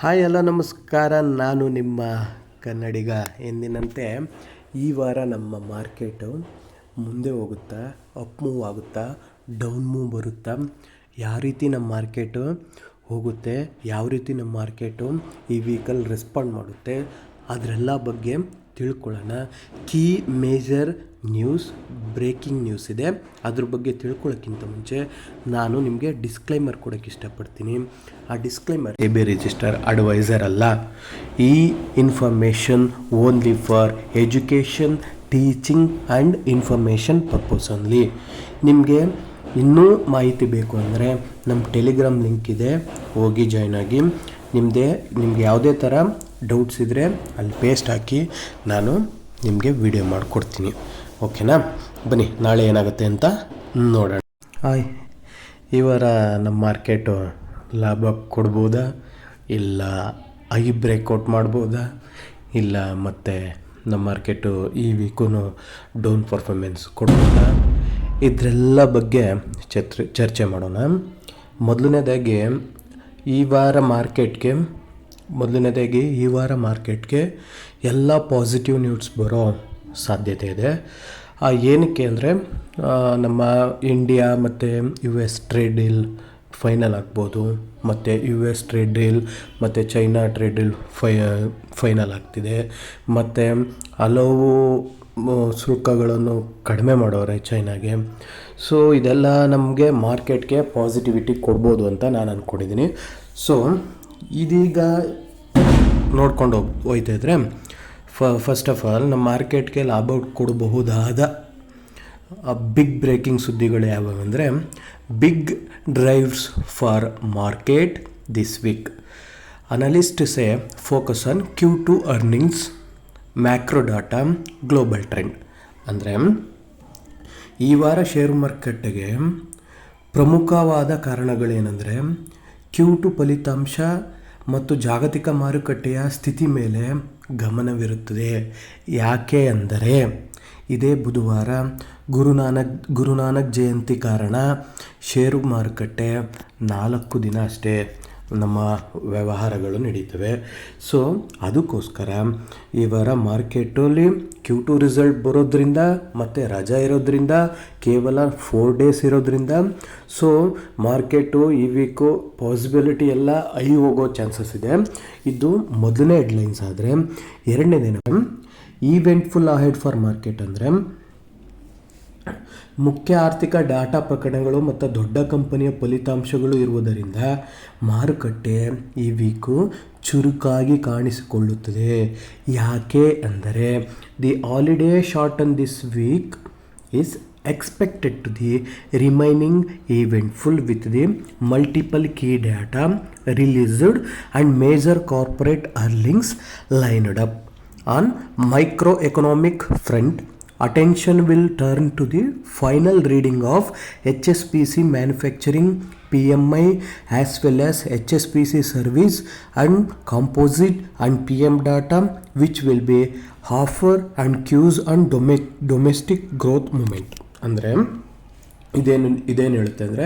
Hi ಎಲ್ಲ ನಮಸ್ಕಾರ. ನಾನು ನಿಮ್ಮ ಕನ್ನಡಿಗ ಎಂದಿನಂತೆ. ಈ ವಾರ ನಮ್ಮ ಮಾರ್ಕೆಟು ಮುಂದೆ ಹೋಗುತ್ತಾ ಅಪ್ ಮೂವ್ ಆಗುತ್ತಾ ಡೌನ್ ಮೂವ್ ಬರುತ್ತಾ? ಯಾವ ರೀತಿ ನಮ್ಮ ಮಾರ್ಕೆಟು ಹೋಗುತ್ತೆ, ಯಾವ ರೀತಿ ನಮ್ಮ ಮಾರ್ಕೆಟು ಈ ವೀಕಲ್ ರೆಸ್ಪಾಂಡ್ ಮಾಡುತ್ತೆ, ಅದರೆಲ್ಲ ಬಗ್ಗೆ ತಿಳ್ಕೊಳ್ಳೋಣ. Key major news breaking news ಇದೆ. ಅದ್ರ ಬಗ್ಗೆ ತಿಳ್ಕೊಳ್ಳೋಕ್ಕಿಂತ ಮುಂಚೆ ನಾನು ನಿಮಗೆ ಡಿಸ್ಕ್ಲೈಮರ್ ಕೊಡೋಕ್ಕೆ ಇಷ್ಟಪಡ್ತೀನಿ. ಆ disclaimer A B register adviser ಅಲ್ಲ. ಈ information only for education teaching and information purpose only ನಿಮಗೆ ಇನ್ನೂ ಮಾಹಿತಿ ಬೇಕು ಅಂದರೆ ನಮ್ಮ ಟೆಲಿಗ್ರಾಮ್ ಲಿಂಕ್ ಇದೆ. ಹೋಗಿ ಜಾಯ್ನ್ ಆಗಿ. ನಿಮ್ಮದೇ ನಿಮ್ಗೆ ಯಾವುದೇ ಥರ ಡೌಟ್ಸ್ ಇದ್ದರೆ ಅಲ್ಲಿ ಪೇಸ್ಟ್ ಹಾಕಿ ನಾನು ನಿಮಗೆ ವಿಡಿಯೋ ಮಾಡಿಕೊಡ್ತೀನಿ. ಓಕೆನಾ ಬನ್ನಿ, ನಾಳೆ ಏನಾಗುತ್ತೆ ಅಂತ ನೋಡೋಣ. ಹಾಯ್ ಈ ವಾರ ನಮ್ಮ ಮಾರ್ಕೆಟು ಲಾಭ ಕೊಡ್ಬೋದಾ? ಇಲ್ಲ ಐ ಬ್ರೇಕ್ಔಟ್ ಮಾಡ್ಬೋದಾ? ಇಲ್ಲ ಮತ್ತು ನಮ್ಮ ಮಾರ್ಕೆಟು ಈ ವೀಕೂ ಡೌನ್ ಪರ್ಫಾರ್ಮೆನ್ಸ್ ಕೊಡ್ಬೋದಾ? ಇದರೆಲ್ಲ ಬಗ್ಗೆ ಚರ್ಚೆ ಚರ್ಚೆ ಮಾಡೋಣ. ಮೊದಲನೇದಾಗಿ ಈ ವಾರ ಮಾರ್ಕೆಟ್ಗೆ ಮೊದಲನೇದಾಗಿ ಈ ವಾರ ಮಾರ್ಕೆಟ್ಗೆ ಎಲ್ಲ ಪಾಸಿಟಿವ್ ನ್ಯೂಸ್ ಬರೋ ಸಾಧ್ಯತೆ ಇದೆ. ಏನಕ್ಕೆ ಅಂದರೆ ನಮ್ಮ ಇಂಡಿಯಾ ಮತ್ತು U S trade deal final ಆಗ್ಬೋದು, ಮತ್ತು ಯು ಎಸ್ ಟ್ರೇಡ್ ಡೀಲ್ ಮತ್ತು China trade deal fi final ಆಗ್ತಿದೆ, ಮತ್ತು ಹಲವು ಶುಲ್ಕಗಳನ್ನು ಕಡಿಮೆ ಮಾಡೋರೆ ಚೈನಾಗೆ ಸೊ ಇದೆಲ್ಲ ನಮಗೆ ಮಾರ್ಕೆಟ್ಗೆ ಪಾಸಿಟಿವಿಟಿ ಕೊಡ್ಬೋದು ಅಂತ ನಾನು ಅಂದ್ಕೊಂಡಿದ್ದೀನಿ ಸೊ ಇದೀಗ ನೋಡ್ಕೊಂಡು ಹೋಗ್ ಫ ಫಸ್ಟ್ ಆಫ್ ಆಲ್ ನಮ್ಮ ಮಾರ್ಕೆಟ್ಗೆ ಲಾಭ ಕೊಡಬಹುದಾದ ಬಿಗ್ ಬ್ರೇಕಿಂಗ್ ಸುದ್ದಿಗಳು ಯಾವುವು ಅಂದರೆ big drives for market this week analyst say focus on Q two earnings macro data global trend ಅಂದರೆ, ಈ ವಾರ ಶೇರು ಮಾರ್ಕೆಟ್ಗೆ ಪ್ರಮುಖವಾದ ಕಾರಣಗಳೇನೆಂದರೆ ಕ್ಯೂ ಟು ಫಲಿತಾಂಶ ಮತ್ತು ಜಾಗತಿಕ ಮಾರುಕಟ್ಟೆಯ ಸ್ಥಿತಿ ಮೇಲೆ ಗಮನವಿರುತ್ತದೆ. ಯಾಕೆ ಅಂದರೆ ಇದೇ ಬುಧವಾರ ಗುರುನಾನಕ್ ಗುರುನಾನಕ್ ಜಯಂತಿ ಕಾರಣ ಷೇರು ಮಾರುಕಟ್ಟೆ ನಾಲ್ಕು ದಿನ ಅಷ್ಟೇ. ನಮ್ಮ ವ್ಯವಹಾರಗಳು ನಡೀತವೆ. ಸೊ ಅದಕ್ಕೋಸ್ಕರ ಈ ವಾರ ಮಾರ್ಕೆಟಲ್ಲಿ ಕ್ಯೂ ಟು ರಿಸಲ್ಟ್ ಬರೋದ್ರಿಂದ ಮತ್ತು ರಜಾ ಇರೋದ್ರಿಂದ ಕೇವಲ ಫೋರ್ ಡೇಸ್ ಇರೋದ್ರಿಂದ ಸೊ ಮಾರ್ಕೆಟು, ಈ ವೀಕು ಪಾಸಿಬಿಲಿಟಿ ಎಲ್ಲ ಐ ಹೋಗೋ ಚಾನ್ಸಸ್ ಇದೆ. ಇದು ಮೊದಲನೇ ಹೆಡ್ಲೈನ್ಸ್ ಆದರೆ ಎರಡನೇದೇನು ಈವೆಂಟ್ಫುಲ್ ಅಹೆಡ್ ಫಾರ್ ಮಾರ್ಕೆಟ್ ಅಂದರೆ ಮುಖ್ಯ ಆರ್ಥಿಕ ಡಾಟಾ ಪ್ರಕರಣಗಳು ಮತ್ತು ದೊಡ್ಡ ಕಂಪನಿಯ ಫಲಿತಾಂಶಗಳು ಇರುವುದರಿಂದ ಮಾರುಕಟ್ಟೆ ಈ ವೀಕು ಚುರುಕಾಗಿ ಕಾಣಿಸಿಕೊಳ್ಳುತ್ತದೆ. ಯಾಕೆ ಅಂದರೆ, the holiday short on this week is expected to the remaining eventful with the multiple key data released and major corporate earnings lined up on micro economic front attention will turn to the final reading of hspc manufacturing pmi as well as hspc service and composite and pm data which will be offer and cues on dome- domestic growth movement ಅಂದರೆ ಇದೇನು ಇದೇನು ಹೇಳುತ್ತೆ ಅಂದರೆ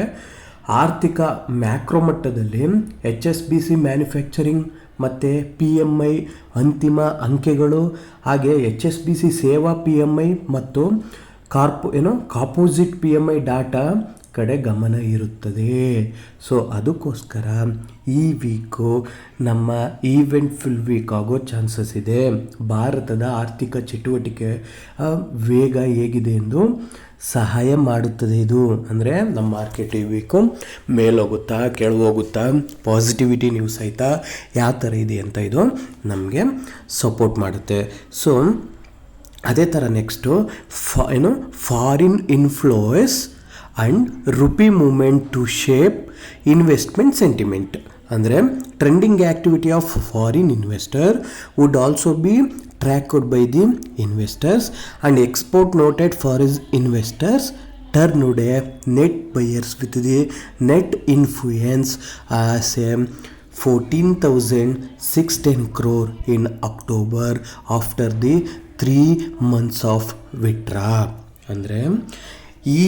ಆರ್ಥಿಕ macro ಮಟ್ಟದಲ್ಲಿ H S B C manufacturing ಮತ್ತು P M I ಅಂತಿಮ ಅಂಕೆಗಳು ಹಾಗೆ ಎಚ್ ಎಸ್ ಬಿ ಸಿ ಸೇವಾ ಪಿ ಎಂ ಐ ಮತ್ತು ಕಾರ್ಪೊ, ಏನು, composite P M I data ಕಡೆ ಗಮನ ಇರುತ್ತದೆ. ಸೊ, ಅದಕ್ಕೋಸ್ಕರ ಈ ವೀಕು ನಮ್ಮ ಈವೆಂಟ್ ಫುಲ್ ವೀಕ್ ಆಗೋ ಚಾನ್ಸಸ್ ಇದೆ. ಭಾರತದ ಆರ್ಥಿಕ ಚಟುವಟಿಕೆ ವೇಗ ಹೇಗಿದೆ ಎಂದು ಸಹಾಯ ಮಾಡುತ್ತದೆ ಇದು. ಅಂದರೆ ನಮ್ಮ ಮಾರ್ಕೆಟ್ ವೀಕು ಮೇಲೋಗುತ್ತಾ ಕೆಳಗೋಗುತ್ತಾ ಪಾಸಿಟಿವಿಟಿ ನ್ಯೂಸ್ ಆಯಿತಾ ಯಾವ ಥರ ಇದೆ ಅಂತ ಇದು ನಮಗೆ ಸಪೋರ್ಟ್ ಮಾಡುತ್ತೆ. ಸೊ ಅದೇ ಥರ ನೆಕ್ಸ್ಟು ಫಾ, ಏನು foreign influence and rupee movement to shape investment sentiment ಅಂದರೆ trending activity of foreign investor would also be tracked by the investors and export noted for his investors turned a net buyers with the net influence as a 14,610 crore in October after the three months of withdraw ಅಂದರೆ ಈ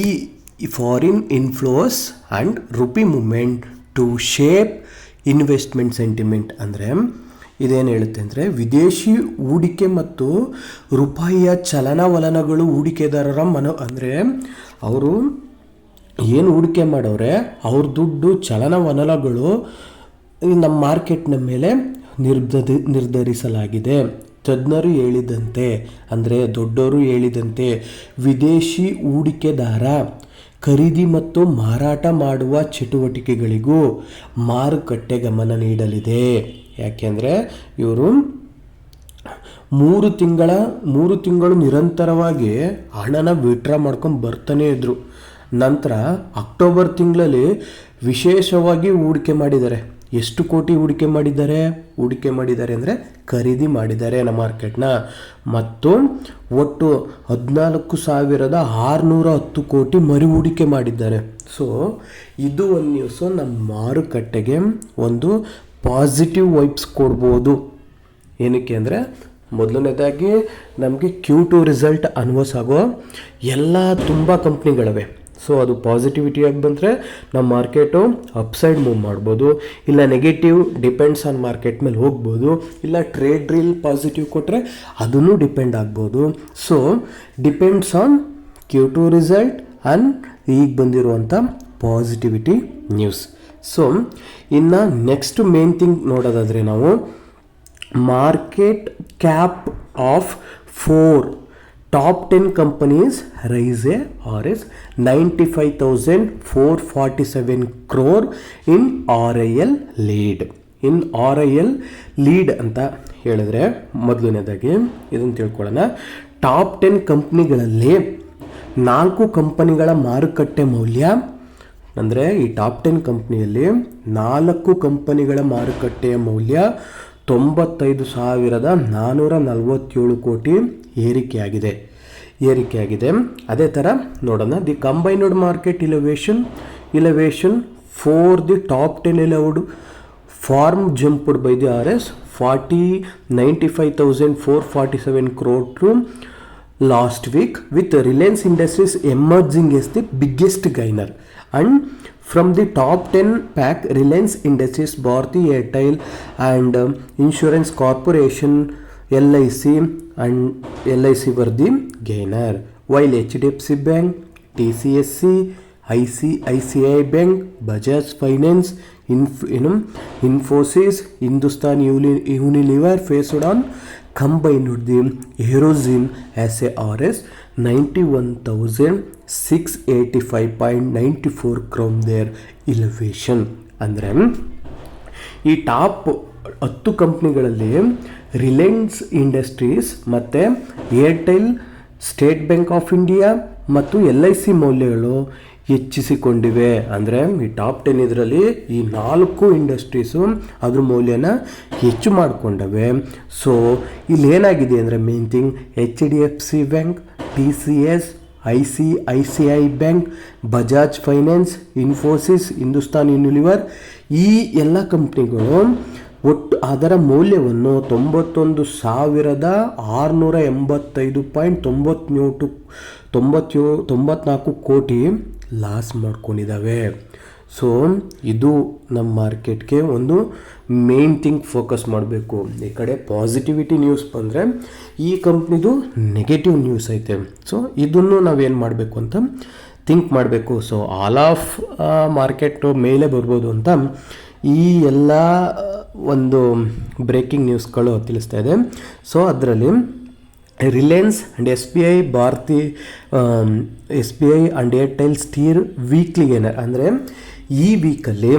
foreign inflows and rupee movement to shape investment sentiment ಅಂದರೆ ಇದೇನು ಹೇಳುತ್ತೆ ಅಂದರೆ ವಿದೇಶಿ ಹೂಡಿಕೆ ಮತ್ತು ರೂಪಾಯಿಯ ಚಲನವಲನಗಳು ಹೂಡಿಕೆದಾರರ ಮನ ಅಂದರೆ ಅವರು ಏನು ಹೂಡಿಕೆ ಮಾಡೋರೆ, ಅವ್ರ ದುಡ್ಡು ಚಲನವಲನಗಳು ನಮ್ಮ ಮಾರ್ಕೆಟ್ನ ಮೇಲೆ ನಿರ್ಧರಿ, ನಿರ್ಧರಿಸಲಾಗಿದೆ. ತಜ್ಞರು ಹೇಳಿದಂತೆ ಅಂದರೆ ದೊಡ್ಡವರು ಹೇಳಿದಂತೆ ವಿದೇಶಿ ಹೂಡಿಕೆದಾರ ಖರೀದಿ ಮತ್ತು ಮಾರಾಟ ಮಾಡುವ ಚಟುವಟಿಕೆಗಳಿಗೂ ಮಾರುಕಟ್ಟೆ ಗಮನ ನೀಡಲಿದೆ. ಯಾಕೆಂದರೆ ಇವರು ಮೂರು ತಿಂಗಳ, ಮೂರು ತಿಂಗಳು ನಿರಂತರವಾಗಿ ಹಣನ ವಿಡ್ರಾ ಮಾಡ್ಕೊಂಡು ಬರ್ತಾನೆ ಇದ್ದರು ನಂತರ ಅಕ್ಟೋಬರ್ ತಿಂಗಳಲ್ಲಿ ವಿಶೇಷವಾಗಿ ಹೂಡಿಕೆ ಮಾಡಿದ್ದಾರೆ. ಎಷ್ಟು ಕೋಟಿ ಹೂಡಿಕೆ ಮಾಡಿದ್ದಾರೆ? ಹೂಡಿಕೆ ಮಾಡಿದ್ದಾರೆ ಅಂದರೆ ಖರೀದಿ ಮಾಡಿದ್ದಾರೆ ನಮ್ಮ ಮಾರ್ಕೆಟ್ನ. ಮತ್ತು ಒಟ್ಟು ಹದಿನಾಲ್ಕು ಸಾವಿರದ ಆರುನೂರ ಹತ್ತು ಕೋಟಿ ಮರು ಹೂಡಿಕೆ ಮಾಡಿದ್ದಾರೆ. ಸೊ ಇದು ಒಂದು ನ್ಯೂಸು ನಮ್ಮ ಮಾರುಕಟ್ಟೆಗೆ ಒಂದು ಪಾಸಿಟಿವ್ ವೈಬ್ಸ್ ಕೊಡ್ಬೋದು. ಏನಕ್ಕೆ ಅಂದರೆ, ಮೊದಲನೇದಾಗಿ ನಮಗೆ ಕ್ಯೂ ಟು ರಿಸಲ್ಟ್ ಆಗೋ ಎಲ್ಲ ತುಂಬ ಕಂಪ್ನಿಗಳಿವೆ ಸೊ ಅದು ಪಾಸಿಟಿವಿಟಿಯಾಗಿ ಬಂದರೆ ನಮ್ಮ ಮಾರ್ಕೆಟು ಅಪ್ಸೈಡ್ ಮೂವ್ ಮಾಡ್ಬೋದು. ಇಲ್ಲ ನೆಗೆಟಿವ್ ಡಿಪೆಂಡ್ಸ್ ಆನ್ ಮಾರ್ಕೆಟ್ ಮೇಲೆ ಹೋಗ್ಬೋದು. ಇಲ್ಲ ಟ್ರೇಡ್ ರೀಲ್ ಪಾಸಿಟಿವ್ ಕೊಟ್ಟರೆ ಅದನ್ನು ಡಿಪೆಂಡ್ ಆಗ್ಬೋದು. So depends on Q two result and ಈಗ ಬಂದಿರುವಂಥ ಪಾಸಿಟಿವಿಟಿ ನ್ಯೂಸ್ ಸೊ ಇನ್ನು ನೆಕ್ಸ್ಟ್ ಮೇನ್ ಥಿಂಗ್ ನೋಡೋದಾದರೆ ನಾವು market cap of four top ten companies rise a R S ninety five thousand four forty seven crore in R I L lead in R I L lead ಅಂತ ಹೇಳಿದ್ರೆ ಮೊದಲನೇದಾಗಿ ಇದನ್ನು ತಿಳ್ಕೊಳ್ಳೋಣ. Top ten ಕಂಪ್ನಿಗಳಲ್ಲಿ ನಾಲ್ಕು ಕಂಪನಿಗಳ ಮಾರುಕಟ್ಟೆ ಮೌಲ್ಯ ಅಂದರೆ ಈ ಟಾಪ್ ಟೆನ್ ಕಂಪ್ನಿಯಲ್ಲಿ ನಾಲ್ಕು ಕಂಪನಿಗಳ ಮಾರುಕಟ್ಟೆಯ ಮೌಲ್ಯ ತೊಂಬತ್ತೈದು ಸಾವಿರದ ನಾನ್ನೂರ ನಲವತ್ತೇಳು ಕೋಟಿ ಏರಿಕೆಯಾಗಿದೆ. ಏರಿಕೆಯಾಗಿದೆ. ಅದೇ ಥರ ನೋಡೋಣ. The combined market elevation elevation for the top ten allowed form jumped by the R S forty ninety five thousand four forty seven crore last week with Reliance Industries emerging as the biggest gainer and from the top 10 pack Reliance Industries Bharti Airtel and um, Insurance Corporation LIC and LIC were the gainer while HDFC Bank TCSC ICICI Bank Bajaj Finance Inf- you know, Infosys Hindustan Unilever faced on combined with the Eurozone as a RS 91,685.94 crore their elevation ಅಂದರೆ ಈ top ಹತ್ತು ಕಂಪ್ನಿಗಳಲ್ಲಿ Reliance industries ಮತ್ತು Airtel State Bank of India ಮತ್ತು L I C ಮೌಲ್ಯಗಳು ಹೆಚ್ಚಿಸಿಕೊಂಡಿವೆ. ಅಂದರೆ ಈ ಟಾಪ್ ಟೆನ್ ಇದರಲ್ಲಿ ಈ ನಾಲ್ಕು ಇಂಡಸ್ಟ್ರೀಸು ಅದ್ರ ಮೌಲ್ಯನ ಹೆಚ್ಚು ಮಾಡಿಕೊಂಡವೆ. ಸೊ ಇಲ್ಲಿ ಏನಾಗಿದೆ ಅಂದರೆ main thing H D F C Bank T C S I C I C I Bank Bajaj Finance Infosys Hindustan Unilever ಈ ಎಲ್ಲ ಕಂಪ್ನಿಗಳು ಒಟ್ಟು ಅದರ ಮೌಲ್ಯವನ್ನು ತೊಂಬತ್ತೊಂದು ಸಾವಿರದ ಆರುನೂರ ಎಂಬತ್ತೈದು ಪಾಯಿಂಟ್ ತೊಂಬತ್ತ್ಮೂಟು ತೊಂಬತ್ತೇಳು ತೊಂಬತ್ನಾಲ್ಕು ಕೋಟಿ ಲಾಸ್ ಮಾಡ್ಕೊಂಡಿದ್ದಾವೆ ಸೊ ಇದು ನಮ್ಮ ಮಾರ್ಕೆಟ್ಗೆ ಒಂದು ಮೇನ್ ಥಿಂಗ್ ಫೋಕಸ್ ಮಾಡಬೇಕು. ಈ ಕಡೆ ಪಾಸಿಟಿವಿಟಿ ನ್ಯೂಸ್ ಬಂದರೆ ಈ ಕಂಪ್ನಿದು ನೆಗೆಟಿವ್ ನ್ಯೂಸ್ ಐತೆ. ಸೊ, ಇದನ್ನು ನಾವೇನು ಮಾಡಬೇಕು ಅಂತ ಥಿಂಕ್ ಮಾಡಬೇಕು. ಸೊ, ಆಲ್ ಆಫ್ ಮಾರ್ಕೆಟು ಮೇಲೆ ಬರ್ಬೋದು ಅಂತ ಈ ಎಲ್ಲ ಒಂದು ಬ್ರೇಕಿಂಗ್ ನ್ಯೂಸ್ಗಳು ತಿಳಿಸ್ತಾ ಇದೆ. ಸೊ, ಅದರಲ್ಲಿ Reliance and S B I Bharati S B I and Airtel steer weekly gainer ಅಂದರೆ ಈ ವೀಕಲ್ಲಿ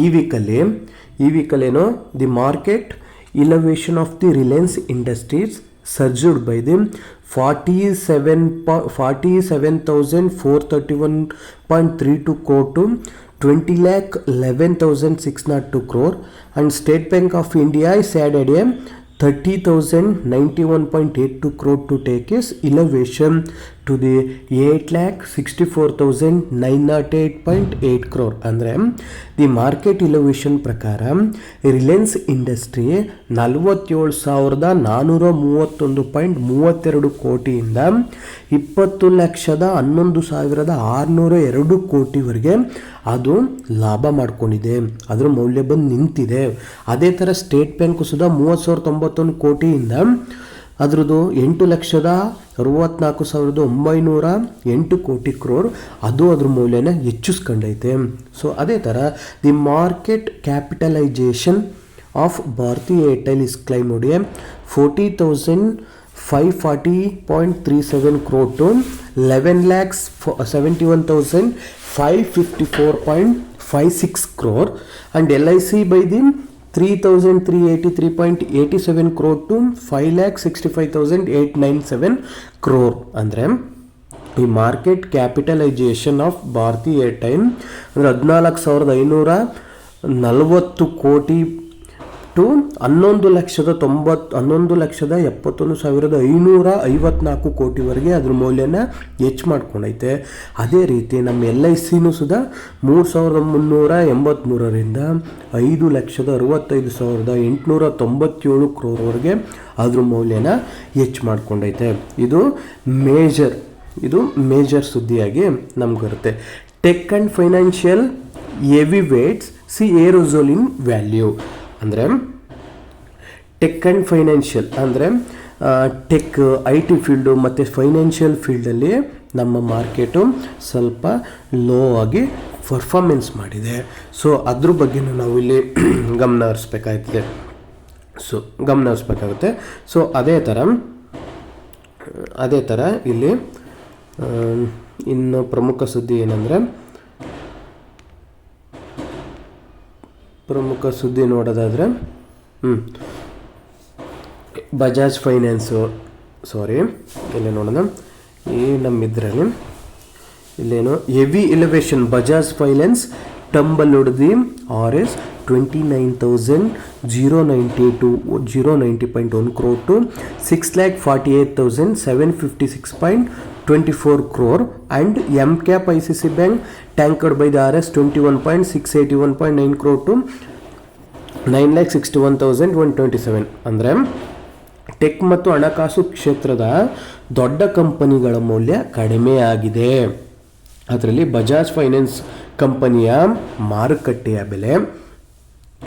ಈ ವೀಕಲ್ಲಿ ಈ ವೀಕಲ್ಲಿ ಏನು the market elevation of the Reliance Industries surged by the forty seven pa forty seven thousand four thirty one point three two crore to twenty lakh eleven thousand six naught two crore and State Bank of India is added a 30,091.82 crore to take his elevation. To the eight lakh sixty four thousand nine naught eight point eight crore ಅಂದರೆ the market ಇಲೋವೇಷನ್ ಪ್ರಕಾರ Reliance industry ನಲವತ್ತೇಳು ಸಾವಿರದ ನಾನ್ನೂರ ಮೂವತ್ತೊಂದು point ಮೂವತ್ತೆರಡು ಕೋಟಿಯಿಂದ ಇಪ್ಪತ್ತು ಲಕ್ಷದ ಹನ್ನೊಂದು ಸಾವಿರದ ಆರುನೂರ ಎರಡು ಕೋಟಿವರೆಗೆ ಅದು ಲಾಭ ಮಾಡ್ಕೊಂಡಿದೆ. ಅದರ ಮೌಲ್ಯ ಬಂದು ನಿಂತಿದೆ. ಅದೇ ಥರ ಸ್ಟೇಟ್ ಬ್ಯಾಂಕು ಸುಧಾ ಮೂವತ್ತು ಸಾವಿರದ ತೊಂಬತ್ತೊಂದು ಕೋಟಿಯಿಂದ ಅದ್ರದ್ದು ಎಂಟು ಲಕ್ಷದ ಅರವತ್ನಾಲ್ಕು ಸಾವಿರದ ಒಂಬೈನೂರ ಎಂಟು ಕೋಟಿ ಕ್ರೋರ್. ಅದು ಅದ್ರ ಮೌಲ್ಯನ ಹೆಚ್ಚಿಸ್ಕೊಂಡೈತೆ. ಸೊ ಅದೇ ಥರ the market capitalisation of Bharati Airtel is climb forty thousand five forty point three seven crore to eleven lakhs seventy one thousand five fifty four point five six crore and L I C by the three thousand three eighty three point eighty seven crore to five lakh sixty five thousand eight nine seven crore ಅಂದರೆ ಈ market capitalisation of Bharati airtime ಅಂದರೆ ಹದಿನಾಲ್ಕು ಸಾವಿರದ ಐನೂರ ನಲವತ್ತು ಕೋಟಿ to ಹನ್ನೊಂದು ಲಕ್ಷದ ತೊಂಬತ್ತು ಹನ್ನೊಂದು ಲಕ್ಷದ ಎಪ್ಪತ್ತೊಂದು ಸಾವಿರದ ಐನೂರ ಐವತ್ನಾಲ್ಕು ಕೋಟಿವರೆಗೆ ಅದ್ರ ಮೌಲ್ಯನ ಹೆಚ್ಚು ಮಾಡ್ಕೊಂಡೈತೆ. ಅದೇ ರೀತಿ ನಮ್ಮ ಎಲ್ ಐ ಸಿನೂ ಸುದ ಮೂರು ಸಾವಿರದ ಮುನ್ನೂರ ಎಂಬತ್ತ್ಮೂರರಿಂದ ಐದು ಲಕ್ಷದ ಅರವತ್ತೈದು ಸಾವಿರದ ಎಂಟುನೂರ ತೊಂಬತ್ತೇಳು ಕ್ರೋರ್ವರೆಗೆ ಅದ್ರ ಮೌಲ್ಯನ ಹೆಚ್ಚು ಮಾಡ್ಕೊಂಡೈತೆ. ಇದು ಮೇಜರ್ ಇದು ಮೇಜರ್ ಸುದ್ದಿಯಾಗಿ ನಮ್ಗೆ ಬರುತ್ತೆ. Tech and financial heavyweights, see erosion in value. ಅಂದರೆ ಟೆಕ್ ಆ್ಯಂಡ್ ಫೈನಾನ್ಷಿಯಲ್ ಅಂದರೆ ಟೆಕ್ ಐ ಟಿ ಫೀಲ್ಡು ಮತ್ತು ಫೈನಾನ್ಷಿಯಲ್ ಫೀಲ್ಡಲ್ಲಿ ನಮ್ಮ ಮಾರ್ಕೆಟು ಸ್ವಲ್ಪ ಲೋ ಆಗಿ ಪರ್ಫಾರ್ಮೆನ್ಸ್ ಮಾಡಿದೆ. ಸೊ ಅದ್ರ ಬಗ್ಗೆನೂ ನಾವು ಇಲ್ಲಿ ಗಮನ ಹರಿಸ್ಬೇಕಾಗ್ತದೆ ಸೊ ಗಮನ ಹರಿಸ್ಬೇಕಾಗುತ್ತೆ. ಸೊ ಅದೇ ಥರ ಅದೇ ಥರ ಇಲ್ಲಿ ಇನ್ನು ಪ್ರಮುಖ ಸುದ್ದಿ ಏನಂದರೆ ಪ್ರಮುಖ ಸುದ್ದಿ ನೋಡೋದಾದರೆ ಹ್ಞೂ ಬಜಾಜ್ ಫೈನಾನ್ಸು ಸಾರಿ ಇಲ್ಲಿ ನೋಡೋಣ. ಈ ನಮ್ಮ ಇದರಲ್ಲಿ ಇಲ್ಲೇನು heavy elevation Bajaj Finance tumble ಹೊಡೆದು R S twenty nine thousand zero ninety two zero ninety point one crore to six lakh forty eight thousand seven fifty six point twenty crore and and M cap tankered eighty one point nine crore to nine lakh sixty one thousand one twenty seven ಅಂದರೆ tech ಮತ್ತು ಹಣಕಾಸು ಕ್ಷೇತ್ರದ ದೊಡ್ಡ ಕಂಪನಿಗಳ ಮೌಲ್ಯ ಕಡಿಮೆಯಾಗಿದೆ ಅದರಲ್ಲಿ Bajaj finance ಕಂಪನಿಯ ಮಾರುಕಟ್ಟೆಯ ಬೆಲೆ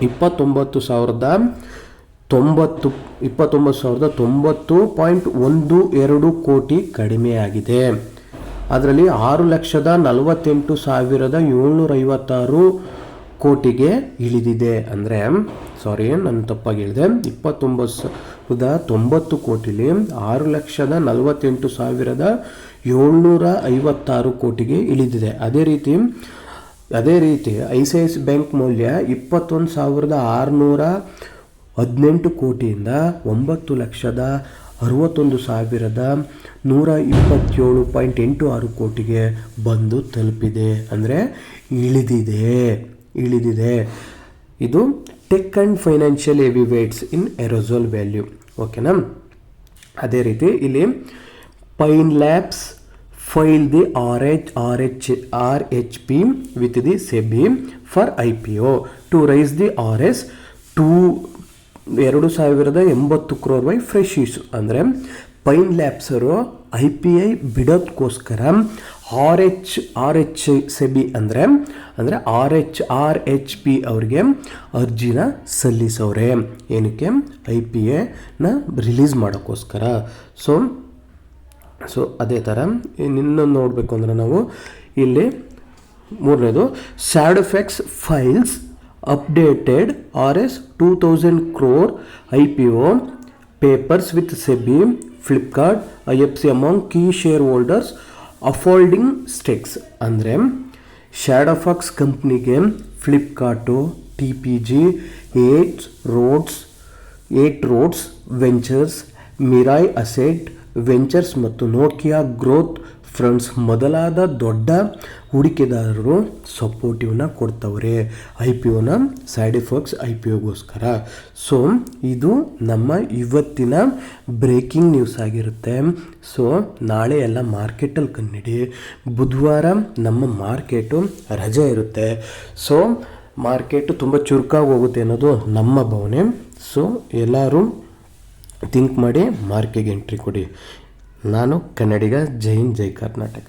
ಇಪ್ಪತ್ತೊಂಬತ್ತು ಸಾವಿರದ ತೊಂಬತ್ತು, ಇಪ್ಪತ್ತೊಂಬತ್ತು ಸಾವಿರದ ತೊಂಬತ್ತು ಪಾಯಿಂಟ್ ಒಂದು ಎರಡು ಕೋಟಿ ಕಡಿಮೆಯಾಗಿದೆ ಅದರಲ್ಲಿ ಆರು ಲಕ್ಷದ ನಲವತ್ತೆಂಟು ಸಾವಿರದ ಏಳ್ನೂರ ಐವತ್ತಾರು ಕೋಟಿಗೆ ಇಳಿದಿದೆ ಅಂದರೆ ಸಾರಿ ನಾನು ತಪ್ಪಾಗಿ ಹೇಳಿದೆ. ಇಪ್ಪತ್ತೊಂಬತ್ತು ಸಾವಿರದ ತೊಂಬತ್ತು ಕೋಟಿಲಿ ಆರು ಲಕ್ಷದ ನಲವತ್ತೆಂಟು ಸಾವಿರದ ಏಳ್ನೂರ ಐವತ್ತಾರು ಕೋಟಿಗೆ ಇಳಿದಿದೆ. ಅದೇ ರೀತಿ ಅದೇ ರೀತಿ I C I C bank ಮೌಲ್ಯ ಇಪ್ಪತ್ತೊಂದು ಸಾವಿರದ ಆರುನೂರ ಹದಿನೆಂಟು ಕೋಟಿಯಿಂದ ಒಂಬತ್ತು ಲಕ್ಷದ ಅರವತ್ತೊಂದು ಸಾವಿರದ ನೂರ ಇಪ್ಪತ್ತೇಳು ಪಾಯಿಂಟ್ ಎಂಟು ಆರು ಕೋಟಿಗೆ ಬಂದು ತಲುಪಿದೆ. ಅಂದರೆ ಇಳಿದಿದೆ ಇಳಿದಿದೆ. ಇದು tech and financial ಎವಿವೇಟ್ಸ್ in ಎರೋಸೋಲ್ value ಓಕೆನಾ ಅದೇ ರೀತಿ ಇಲ್ಲಿ Pine Labs file the R H R H R H P with the SEBI for I P O to raise the R S two ಎರಡು ಸಾವಿರದ ಎಂಬತ್ತು ಕ್ರೋರ್ ವೈ ಫ್ರೆಶ್ ಇಶ್ಯೂ ಅಂದರೆ pine ಲ್ಯಾಬ್ಸರು I P I ಬಿಡೋದಕ್ಕೋಸ್ಕರ R H R H SEBI ಅಂದರೆ ಅಂದರೆ R H R H P ಅವ್ರಿಗೆ ಅರ್ಜಿನ ಸಲ್ಲಿಸೋರೆ ಏನಕ್ಕೆ? ಐ ಪಿ ಎನ ರಿಲೀಸ್ ಮಾಡೋಕ್ಕೋಸ್ಕರ. ಸೊ ಸೊ ಅದೇ ಥರ ಇನ್ನೊಂದು ನೋಡಬೇಕು ಅಂದರೆ ನಾವು ಇಲ್ಲಿ ಮೂರನೇದು Shadowfax files P O papers with SEBI Flipkart I F C among key share holders offloading stakes ಅಂದರೆ ಶಾಡೋಫಾಕ್ಸ್ ಕಂಪ್ನಿಗೆ Flipkart T P G Eight Roads Eight Roads Ventures Mirae Asset Ventures ಮತ್ತು ನೋಕಿಯಾ ಗ್ರೋತ್ ಫ್ರೆಂಡ್ಸ್, ಮೊದಲಾದ ದೊಡ್ಡ ಹೂಡಿಕೆದಾರರು ಸಪೋರ್ಟಿವ್ನ ಕೊಡ್ತವ್ರೆ. I P ಒನ, side effects I P ಒಗೋಸ್ಕರ. ಸೊ, ಇದು ನಮ್ಮ ಇವತ್ತಿನ ಬ್ರೇಕಿಂಗ್ ನ್ಯೂಸ್ ಆಗಿರುತ್ತೆ. ಸೊ, ನಾಳೆ ಎಲ್ಲ ಮಾರ್ಕೆಟಲ್ಲಿ ಕಣ್ಣಿಡಿ. ಬುಧವಾರ ನಮ್ಮ ಮಾರ್ಕೆಟು ರಜೆ ಇರುತ್ತೆ. ಸೊ, ಮಾರ್ಕೆಟು ತುಂಬ ಚುರುಕಾಗಿ ಹೋಗುತ್ತೆ ಅನ್ನೋದು ನಮ್ಮ ಭಾವನೆ. ಸೊ, ಎಲ್ಲರೂ ಥಿಂಕ್ ಮಾಡಿ ಮಾರ್ಕೆಗೆ ಎಂಟ್ರಿ ಕೊಡಿ. ನಾನು ಕನ್ನಡಿಗ ಜೈನ್ ಜೈ ಕರ್ನಾಟಕ